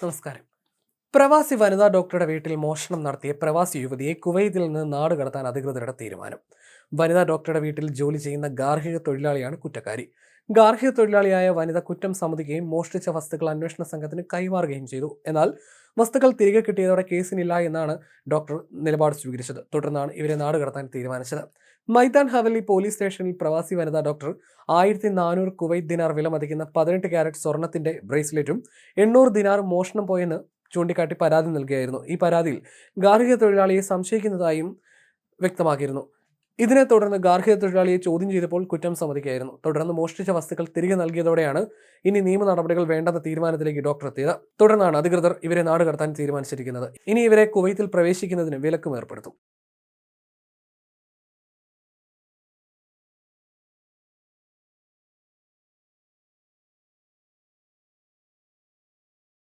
നമസ്കാരം പ്രവാസി വനിതാ ഡോക്ടറുടെ വീട്ടിൽ മോഷണം നടത്തിയ പ്രവാസി യുവതിയെ കുവൈത്തിൽ നിന്ന് നാട് കടത്താൻ അധികൃതരുടെ തീരുമാനം. വനിതാ ഡോക്ടറുടെ വീട്ടിൽ ജോലി ചെയ്യുന്ന ഗാർഹിക തൊഴിലാളിയാണ് കുറ്റക്കാരി. ഗാർഹിക തൊഴിലാളിയായ വനിത കുറ്റം സമ്മതിക്കുകയും മോഷ്ടിച്ച വസ്തുക്കൾ അന്വേഷണ സംഘത്തിന് കൈമാറുകയും ചെയ്തു. എന്നാൽ വസ്തുക്കൾ തിരികെ കിട്ടിയതോടെ കേസിനില്ല എന്നാണ് ഡോക്ടർ നിലപാട് സ്വീകരിച്ചത്. തുടർന്നാണ് ഇവരെ നാട് കടത്താൻ തീരുമാനിച്ചത്. മൈതാൻ ഹവലി പോലീസ് സ്റ്റേഷനിൽ പ്രവാസി വനിതാ ഡോക്ടർ ആയിരത്തി നാനൂറ് കുവൈറ്റ് ദിനാർ വിലമതിക്കുന്ന പതിനെട്ട് ക്യാരറ്റ് സ്വർണത്തിന്റെ ബ്രേസ്ലെറ്റും എണ്ണൂറ് ദിനാർ മോഷണം പോയെന്ന് ചൂണ്ടിക്കാട്ടി പരാതി നൽകിയായിരുന്നു. ഈ പരാതിയിൽ ഗാർഹിക തൊഴിലാളിയെ സംശയിക്കുന്നതായും വ്യക്തമാക്കിയിരുന്നു. ഇതിനെ തുടർന്ന് ഗാർഹിക തൊഴിലാളിയെ ചോദ്യം ചെയ്തപ്പോൾ കുറ്റം സമ്മതിക്കുകയായിരുന്നു. തുടർന്ന് മോഷ്ടിച്ച വസ്തുക്കൾ തിരികെ നൽകിയതോടെയാണ് ഇനി നിയമ നടപടികൾ വേണ്ടെന്ന തീരുമാനത്തിലേക്ക് ഡോക്ടർ എത്തിയത്. തുടർന്നാണ് അധികൃതർ ഇവരെ നാടുകടത്താൻ തീരുമാനിച്ചിരിക്കുന്നത്. ഇനി ഇവരെ കുവൈത്തിൽ പ്രവേശിക്കുന്നതിന് വിലക്കും ഏർപ്പെടുത്തും.